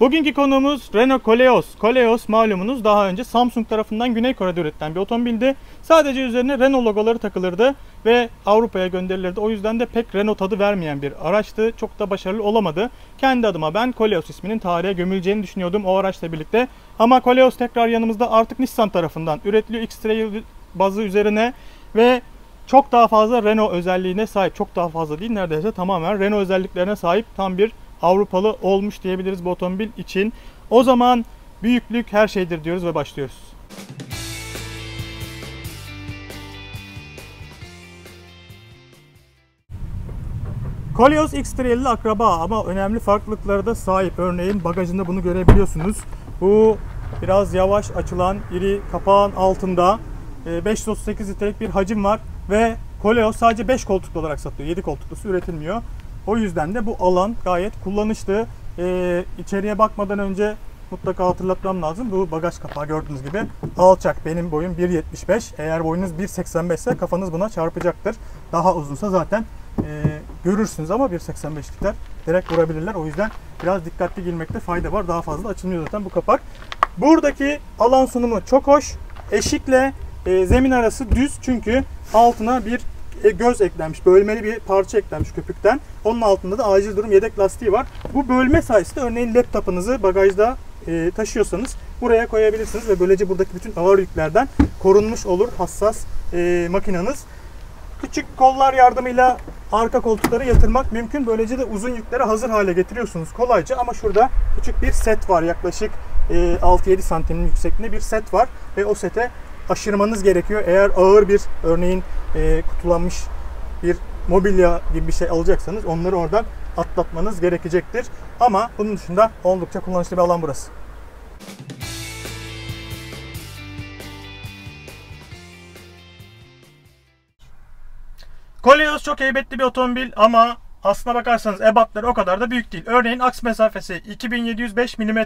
Bugünkü konuğumuz Renault Koleos. Koleos malumunuz daha önce Samsung tarafından Güney Kore'de üretilen bir otomobildi. Sadece üzerine Renault logoları takılırdı ve Avrupa'ya gönderilirdi. O yüzden de pek Renault tadı vermeyen bir araçtı. Çok da başarılı olamadı. Kendi adıma ben Koleos isminin tarihe gömüleceğini düşünüyordum o araçla birlikte. Ama Koleos tekrar yanımızda artık Nissan tarafından üretiliyor X-Trail bazı üzerine ve çok daha fazla Renault özelliğine sahip. Çok daha fazla değil neredeyse tamamen Renault özelliklerine sahip tam bir Avrupalı olmuş diyebiliriz bu otomobil için. O zaman büyüklük her şeydir diyoruz ve başlıyoruz. Koleos X-Trail akraba ama önemli farklılıklara da sahip. Örneğin bagajında bunu görebiliyorsunuz. Bu biraz yavaş açılan iri kapağın altında 538 litrelik bir hacim var ve Koleos sadece 5 koltuklu olarak satılıyor. 7 koltuklusu üretilmiyor. O yüzden de bu alan gayet kullanışlı. Ee, içeriye bakmadan önce mutlaka hatırlatmam lazım. Bu bagaj kapağı gördüğünüz gibi alçak. Benim boyum 1.75. Eğer boyunuz 1.85 ise kafanız buna çarpacaktır. Daha uzunsa zaten e, görürsünüz ama 1.85'likler direkt vurabilirler. O yüzden biraz dikkatli girmekte fayda var. Daha fazla açılmıyor zaten bu kapak. Buradaki alan sunumu çok hoş. Eşikle e, zemin arası düz çünkü altına bir göz eklenmiş, bölmeli bir parça eklenmiş köpükten. Onun altında da acil durum yedek lastiği var. Bu bölme sayesinde örneğin laptopunuzu bagajda e, taşıyorsanız buraya koyabilirsiniz ve böylece buradaki bütün ağır yüklerden korunmuş olur hassas e, makinanız. Küçük kollar yardımıyla arka koltukları yatırmak mümkün. Böylece de uzun yükleri hazır hale getiriyorsunuz kolayca ama şurada küçük bir set var. Yaklaşık e, 6-7 santimin yüksekliğinde bir set var ve o sete aşırmanız gerekiyor. Eğer ağır bir örneğin e, kutulanmış bir mobilya gibi bir şey alacaksanız onları oradan atlatmanız gerekecektir. Ama bunun dışında oldukça kullanışlı bir alan burası. Koleos çok heybetli bir otomobil ama aslına bakarsanız ebatları o kadar da büyük değil. Örneğin aks mesafesi 2705 mm,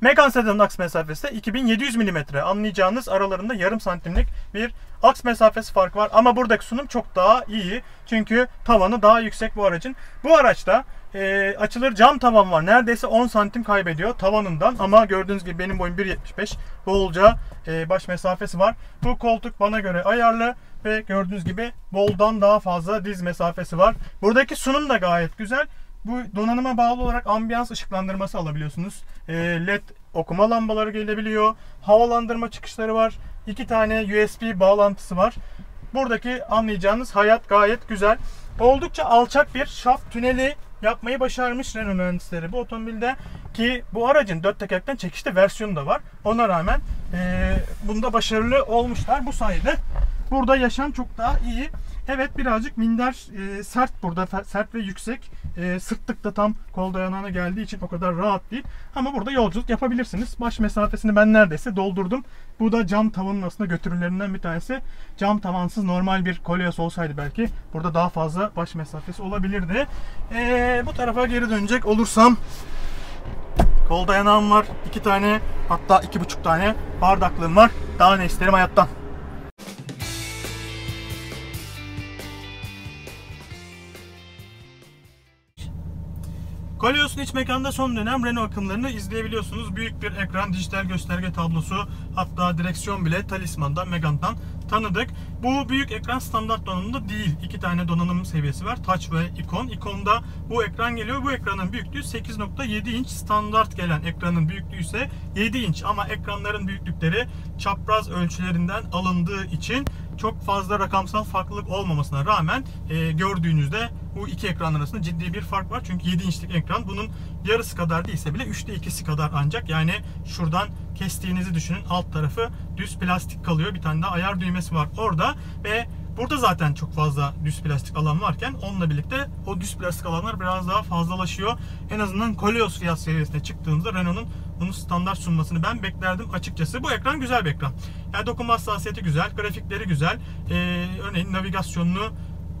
Megane Sedan'ın aks mesafesi de 2700 mm. Anlayacağınız aralarında yarım santimlik bir aks mesafesi farkı var. Ama buradaki sunum çok daha iyi. Çünkü tavanı daha yüksek bu aracın. Bu araçta e, açılır cam tavan var. Neredeyse 10 santim kaybediyor tavanından. Ama gördüğünüz gibi benim boyum 1.75. Bolca e, baş mesafesi var. Bu koltuk bana göre ayarlı ve gördüğünüz gibi boldan daha fazla diz mesafesi var. Buradaki sunum da gayet güzel. Bu donanıma bağlı olarak ambiyans ışıklandırması alabiliyorsunuz. E, LED okuma lambaları gelebiliyor. Havalandırma çıkışları var. İki tane USB bağlantısı var. Buradaki anlayacağınız hayat gayet güzel. Oldukça alçak bir şaft tüneli yapmayı başarmış Renault mühendisleri bu otomobilde ki bu aracın dört tekerlekten çekişte versiyonu da var. Ona rağmen e, bunda başarılı olmuşlar. Bu sayede burada yaşam çok daha iyi. Evet birazcık minder e, sert burada sert ve yüksek. E, sırtlık da tam kol dayanağına geldiği için o kadar rahat değil. Ama burada yolculuk yapabilirsiniz. Baş mesafesini ben neredeyse doldurdum. Bu da cam tavanın aslında götürülerinden bir tanesi. Cam tavansız normal bir Koleos olsaydı belki burada daha fazla baş mesafesi olabilirdi. E, bu tarafa geri dönecek olursam kol dayanağım var. iki tane hatta iki buçuk tane bardaklığım var. Daha ne isterim hayattan. Koleos'un iç mekanda son dönem Renault akımlarını izleyebiliyorsunuz. Büyük bir ekran, dijital gösterge tablosu, hatta direksiyon bile Talisman'dan, Megane'dan tanıdık. Bu büyük ekran standart donanımda değil. İki tane donanım seviyesi var. Touch ve ikon. İkonda bu ekran geliyor. Bu ekranın büyüklüğü 8.7 inç. Standart gelen ekranın büyüklüğü ise 7 inç. Ama ekranların büyüklükleri çapraz ölçülerinden alındığı için çok fazla rakamsal farklılık olmamasına rağmen e, gördüğünüzde bu iki ekran arasında ciddi bir fark var. Çünkü 7 inçlik ekran bunun yarısı kadar değilse bile 3'te 2'si kadar ancak. Yani şuradan kestiğinizi düşünün. Alt tarafı düz plastik kalıyor. Bir tane de ayar düğmesi var orada ve Burada zaten çok fazla düz plastik alan varken onunla birlikte o düz plastik alanlar biraz daha fazlalaşıyor. En azından Koleos fiyat seviyesine çıktığımızda Renault'un bunu standart sunmasını ben beklerdim açıkçası. Bu ekran güzel bir ekran. Yani dokunma hassasiyeti güzel, grafikleri güzel. Ee, örneğin navigasyonunu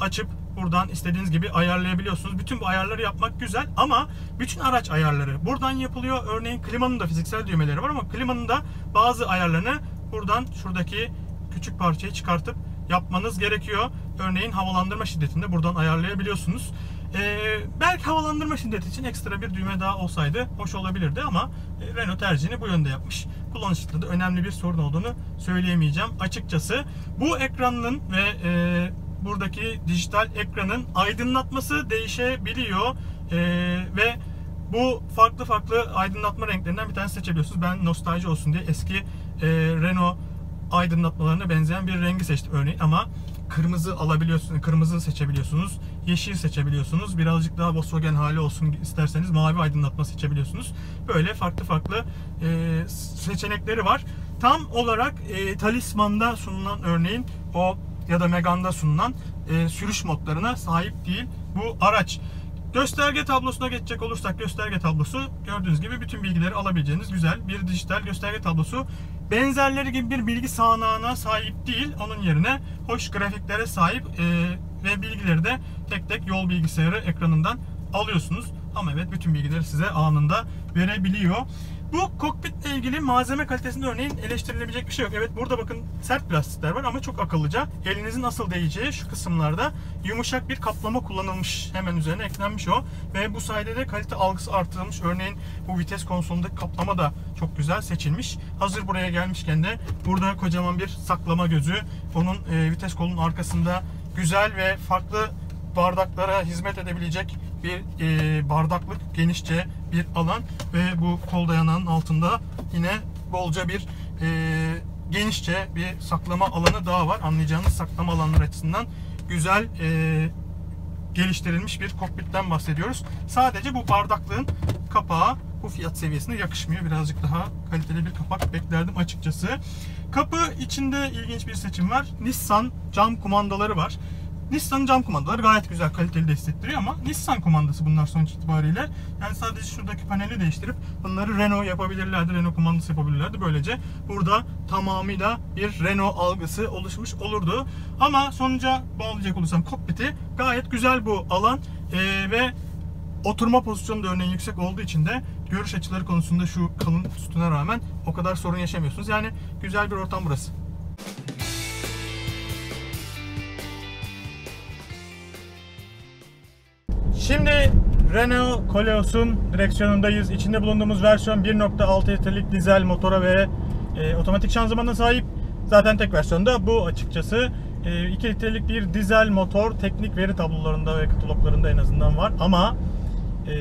açıp buradan istediğiniz gibi ayarlayabiliyorsunuz. Bütün bu ayarları yapmak güzel ama bütün araç ayarları buradan yapılıyor. Örneğin klimanın da fiziksel düğmeleri var ama klimanın da bazı ayarlarını buradan şuradaki küçük parçayı çıkartıp yapmanız gerekiyor. Örneğin havalandırma şiddetini de buradan ayarlayabiliyorsunuz. Ee, belki havalandırma şiddeti için ekstra bir düğme daha olsaydı hoş olabilirdi ama e, Renault tercihini bu yönde yapmış. Kullanışlıkta da önemli bir sorun olduğunu söyleyemeyeceğim açıkçası. Bu ekranın ve e, buradaki dijital ekranın aydınlatması değişebiliyor E, ve bu farklı farklı aydınlatma renklerinden bir tane seçebiliyorsunuz. Ben nostalji olsun diye eski e, Renault aydınlatmalarına benzeyen bir rengi seçtim örneğin ama kırmızı alabiliyorsunuz, kırmızı seçebiliyorsunuz, yeşil seçebiliyorsunuz. Birazcık daha Volkswagen hali olsun isterseniz mavi aydınlatma seçebiliyorsunuz. Böyle farklı farklı e, seçenekleri var. Tam olarak e, Talisman'da sunulan örneğin o ya da Megane'da sunulan e, sürüş modlarına sahip değil bu araç. Gösterge tablosuna geçecek olursak gösterge tablosu gördüğünüz gibi bütün bilgileri alabileceğiniz güzel bir dijital gösterge tablosu. Benzerleri gibi bir bilgi sahanağına sahip değil. Onun yerine hoş grafiklere sahip e, ve bilgileri de tek tek yol bilgisayarı ekranından alıyorsunuz. Ama evet bütün bilgileri size anında verebiliyor. Bu kokpitle ilgili malzeme kalitesinde örneğin eleştirilebilecek bir şey yok. Evet burada bakın sert plastikler var ama çok akıllıca. Elinizin asıl değeceği şu kısımlarda yumuşak bir kaplama kullanılmış. Hemen üzerine eklenmiş o. Ve bu sayede de kalite algısı artırılmış. Örneğin bu vites konsolundaki kaplama da çok güzel seçilmiş. Hazır buraya gelmişken de burada kocaman bir saklama gözü. Onun e, vites kolunun arkasında güzel ve farklı bardaklara hizmet edebilecek bir e, bardaklık genişçe bir alan ve bu kol dayanağının altında yine bolca bir e, genişçe bir saklama alanı daha var. Anlayacağınız saklama alanları açısından güzel e, geliştirilmiş bir kokpitten bahsediyoruz. Sadece bu bardaklığın kapağı bu fiyat seviyesine yakışmıyor. Birazcık daha kaliteli bir kapak beklerdim açıkçası. Kapı içinde ilginç bir seçim var. Nissan cam kumandaları var. Nissan'ın cam kumandaları gayet güzel, kaliteli de hissettiriyor ama Nissan kumandası bunlar sonuç itibariyle. Yani sadece şuradaki paneli değiştirip bunları Renault yapabilirlerdi, Renault kumandası yapabilirlerdi. Böylece burada tamamıyla bir Renault algısı oluşmuş olurdu. Ama sonuca bağlayacak olursam kokpiti gayet güzel bu alan ee, ve oturma pozisyonu da örneğin yüksek olduğu için de görüş açıları konusunda şu kalın sütuna rağmen o kadar sorun yaşamıyorsunuz. Yani güzel bir ortam burası. Şimdi Renault Koleos'un direksiyonundayız. İçinde bulunduğumuz versiyon 1.6 litrelik dizel motora ve e, otomatik şanzımana sahip. Zaten tek versiyonda bu açıkçası. E, 2 litrelik bir dizel motor teknik veri tablolarında ve kataloglarında en azından var. Ama e,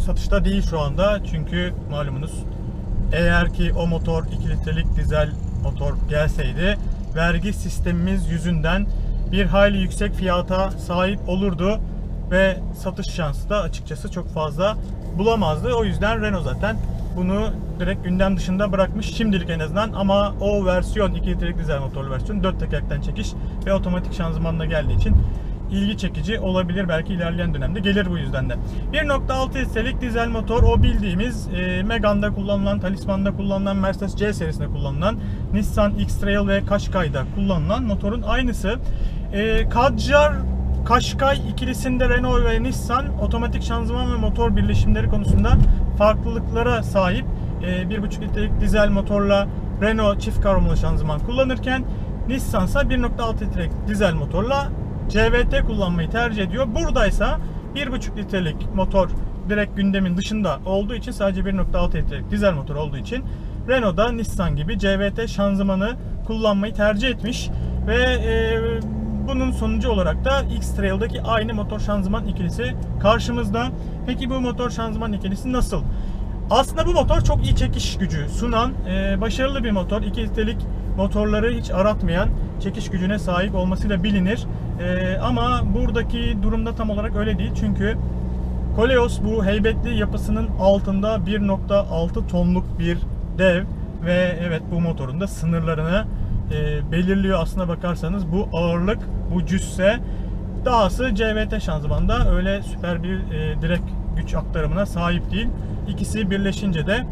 satışta değil şu anda. Çünkü malumunuz eğer ki o motor 2 litrelik dizel motor gelseydi vergi sistemimiz yüzünden bir hayli yüksek fiyata sahip olurdu ve satış şansı da açıkçası çok fazla bulamazdı. O yüzden Renault zaten bunu direkt gündem dışında bırakmış şimdilik en azından ama o versiyon 2 litrelik dizel motorlu versiyon 4 tekerlekten çekiş ve otomatik şanzımanla geldiği için ilgi çekici olabilir. Belki ilerleyen dönemde gelir bu yüzden de. 1.6 litrelik dizel motor o bildiğimiz e, Megane'da kullanılan, Talisman'da kullanılan, Mercedes C serisinde kullanılan, Nissan X-Trail ve Qashqai'da kullanılan motorun aynısı. E, Kadjar Qashqai ikilisinde Renault ve Nissan otomatik şanzıman ve motor birleşimleri konusunda farklılıklara sahip. 1.5 litrelik dizel motorla Renault çift kavramalı şanzıman kullanırken Nissan ise 1.6 litrelik dizel motorla CVT kullanmayı tercih ediyor. Buradaysa 1.5 litrelik motor direkt gündemin dışında olduğu için sadece 1.6 litrelik dizel motor olduğu için Renault'da Nissan gibi CVT şanzımanı kullanmayı tercih etmiş ve e, bunun sonucu olarak da X-Trail'daki aynı motor şanzıman ikilisi karşımızda. Peki bu motor şanzıman ikilisi nasıl? Aslında bu motor çok iyi çekiş gücü sunan, e, başarılı bir motor. 2 litrelik motorları hiç aratmayan çekiş gücüne sahip olmasıyla bilinir. E, ama buradaki durumda tam olarak öyle değil. Çünkü Koleos bu heybetli yapısının altında 1.6 tonluk bir dev ve evet bu motorun da sınırlarını e, belirliyor aslına bakarsanız bu ağırlık, bu cüsse dahası CVT şanzımanda öyle süper bir e, direkt güç aktarımına sahip değil. İkisi birleşince de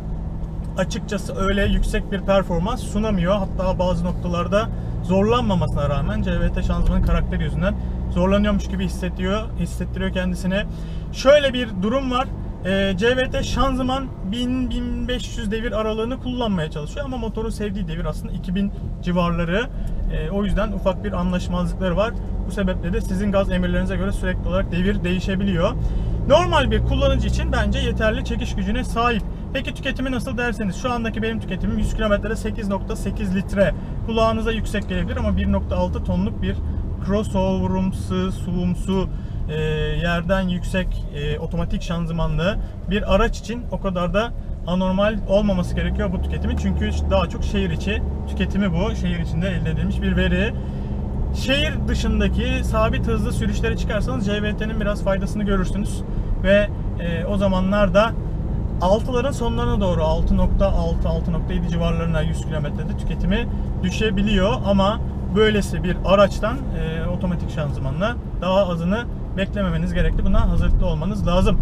açıkçası öyle yüksek bir performans sunamıyor. Hatta bazı noktalarda zorlanmamasına rağmen CVT şanzımanın karakteri yüzünden zorlanıyormuş gibi hissediyor, hissettiriyor kendisine. Şöyle bir durum var. E, CVT şanzıman 1000-1500 devir aralığını kullanmaya çalışıyor ama motorun sevdiği devir aslında 2000 civarları. E, o yüzden ufak bir anlaşmazlıkları var. Bu sebeple de sizin gaz emirlerinize göre sürekli olarak devir değişebiliyor. Normal bir kullanıcı için bence yeterli çekiş gücüne sahip. Peki tüketimi nasıl derseniz şu andaki benim tüketimim 100 kilometrede 8.8 litre. Kulağınıza yüksek gelebilir ama 1.6 tonluk bir crossoverumsu, suvumsu, e, yerden yüksek e, otomatik şanzımanlı bir araç için o kadar da anormal olmaması gerekiyor bu tüketimi. Çünkü daha çok şehir içi tüketimi bu. Şehir içinde elde edilmiş bir veri. Şehir dışındaki sabit hızlı sürüşlere çıkarsanız CVT'nin biraz faydasını görürsünüz. Ve e, o zamanlarda 6'ların sonlarına doğru 6.6 6.7 civarlarına 100 kilometrede tüketimi düşebiliyor ama böylesi bir araçtan e, otomatik şanzımanla daha azını beklememeniz gerekli. Buna hazırlıklı olmanız lazım.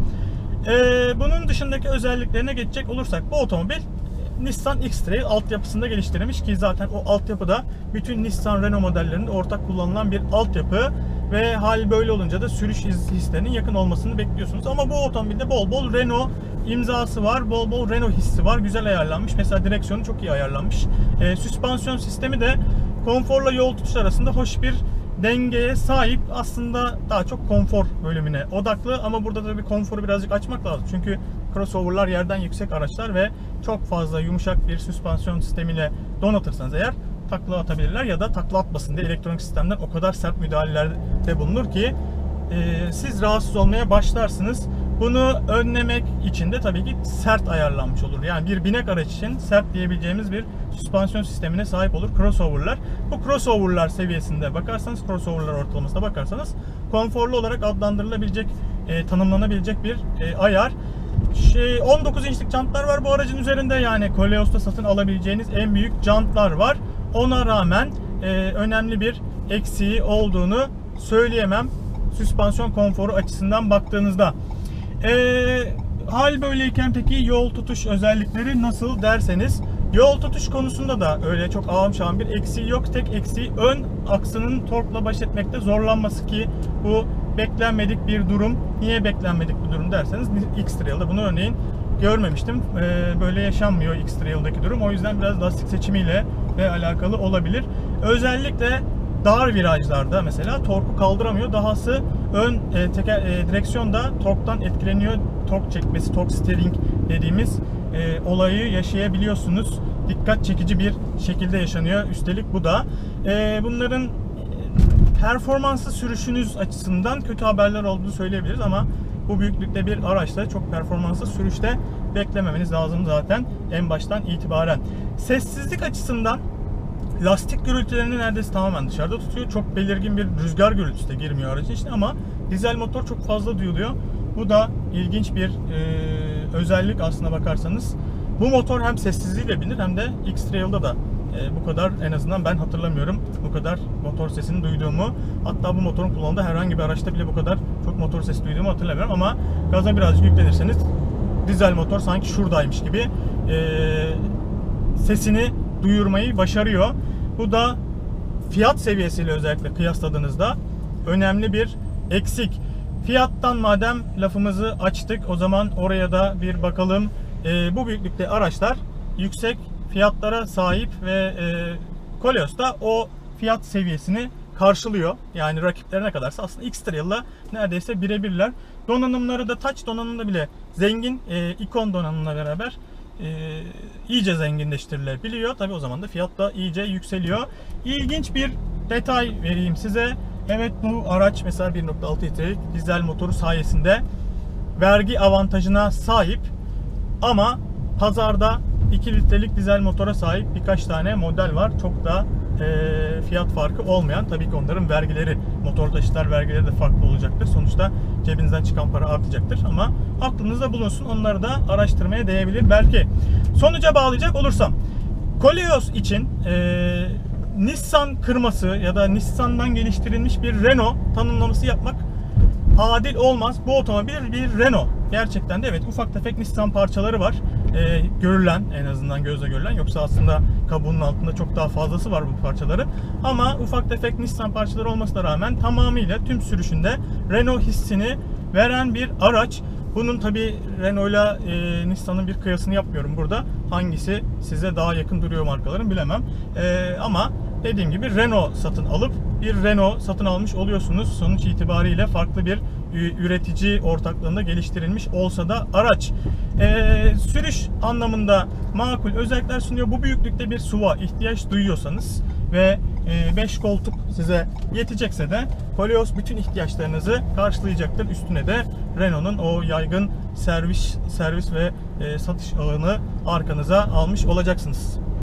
E, bunun dışındaki özelliklerine geçecek olursak bu otomobil e, Nissan X-Trail altyapısında geliştirilmiş ki zaten o altyapıda bütün Nissan Renault modellerinde ortak kullanılan bir altyapı ve hal böyle olunca da sürüş his- hislerinin yakın olmasını bekliyorsunuz. Ama bu otomobilde bol bol Renault imzası var, bol bol Renault hissi var. Güzel ayarlanmış. Mesela direksiyonu çok iyi ayarlanmış. Ee, süspansiyon sistemi de konforla yol tutuş arasında hoş bir dengeye sahip. Aslında daha çok konfor bölümüne odaklı ama burada tabii konforu birazcık açmak lazım. Çünkü crossover'lar yerden yüksek araçlar ve çok fazla yumuşak bir süspansiyon sistemiyle donatırsanız eğer takla atabilirler ya da takla atmasın diye elektronik sistemden o kadar sert müdahalelerde bulunur ki e, siz rahatsız olmaya başlarsınız. Bunu önlemek için de tabii ki sert ayarlanmış olur. Yani bir binek araç için sert diyebileceğimiz bir süspansiyon sistemine sahip olur crossover'lar. Bu crossover'lar seviyesinde bakarsanız, crossover'lar ortalamasına bakarsanız konforlu olarak adlandırılabilecek, e, tanımlanabilecek bir e, ayar. Şey, 19 inçlik jantlar var bu aracın üzerinde yani Koleos'ta satın alabileceğiniz en büyük jantlar var. Ona rağmen e, önemli bir eksiği olduğunu söyleyemem süspansiyon konforu açısından baktığınızda. E, hal böyleyken peki yol tutuş özellikleri nasıl derseniz yol tutuş konusunda da öyle çok ağım şahım bir eksiği yok. Tek eksiği ön aksının torkla baş etmekte zorlanması ki bu beklenmedik bir durum. Niye beklenmedik bir durum derseniz X-Trail'da bunu örneğin görmemiştim. Ee, böyle yaşanmıyor X-Trail'daki durum. O yüzden biraz lastik seçimiyle ve alakalı olabilir. Özellikle dar virajlarda mesela torku kaldıramıyor. Dahası ön e, teker, e, direksiyonda torktan etkileniyor. Tork çekmesi, tork steering dediğimiz e, olayı yaşayabiliyorsunuz. Dikkat çekici bir şekilde yaşanıyor. Üstelik bu da. E, bunların e, performanslı sürüşünüz açısından kötü haberler olduğunu söyleyebiliriz ama bu büyüklükte bir araçla çok performanslı sürüşte beklememeniz lazım zaten en baştan itibaren. Sessizlik açısından lastik gürültülerini neredeyse tamamen dışarıda tutuyor. Çok belirgin bir rüzgar gürültüsü de girmiyor aracın içine ama dizel motor çok fazla duyuluyor. Bu da ilginç bir e, özellik aslına bakarsanız. Bu motor hem sessizliğiyle bilinir hem de X-Trail'da da e, bu kadar en azından ben hatırlamıyorum bu kadar motor sesini duyduğumu. Hatta bu motorun kullanıldığı herhangi bir araçta bile bu kadar çok motor sesi duyduğumu hatırlamıyorum ama gaza birazcık yüklenirseniz dizel motor sanki şuradaymış gibi e, sesini duyurmayı başarıyor. Bu da fiyat seviyesiyle özellikle kıyasladığınızda önemli bir eksik. Fiyattan madem lafımızı açtık o zaman oraya da bir bakalım. E, bu büyüklükte araçlar yüksek fiyatlara sahip ve e, Koleos da o fiyat seviyesini karşılıyor. Yani rakiplerine kadarsa aslında X-Trail'la neredeyse birebirler. Donanımları da touch donanımda bile zengin. E, ikon donanımla beraber e, iyice zenginleştirilebiliyor. Tabi o zaman da fiyat da iyice yükseliyor. İlginç bir detay vereyim size. Evet bu araç mesela 1.6 litrelik dizel motoru sayesinde vergi avantajına sahip ama pazarda 2 litrelik dizel motora sahip birkaç tane model var. Çok da e, fiyat farkı olmayan. Tabii ki onların vergileri, motor taşıtlar vergileri de farklı olacaktır. Sonuçta cebinizden çıkan para artacaktır ama aklınızda bulunsun. Onları da araştırmaya değebilir belki. Sonuca bağlayacak olursam. Koleos için e, Nissan kırması ya da Nissan'dan geliştirilmiş bir Renault tanımlaması yapmak adil olmaz. Bu otomobil bir Renault. Gerçekten de evet ufak tefek Nissan parçaları var. Ee, görülen en azından gözle görülen. Yoksa aslında kabuğunun altında çok daha fazlası var bu parçaları. Ama ufak tefek Nissan parçaları olmasına rağmen tamamıyla tüm sürüşünde Renault hissini veren bir araç. Bunun tabi Renault'la e, Nissan'ın bir kıyasını yapmıyorum burada. Hangisi size daha yakın duruyor markaların bilemem. E, ama dediğim gibi Renault satın alıp bir Renault satın almış oluyorsunuz. Sonuç itibariyle farklı bir üretici ortaklığında geliştirilmiş olsa da araç. Ee, sürüş anlamında makul özellikler sunuyor. Bu büyüklükte bir SUV'a ihtiyaç duyuyorsanız ve 5 koltuk size yetecekse de Koleos bütün ihtiyaçlarınızı karşılayacaktır. Üstüne de Renault'un o yaygın servis servis ve e, satış ağını arkanıza almış olacaksınız.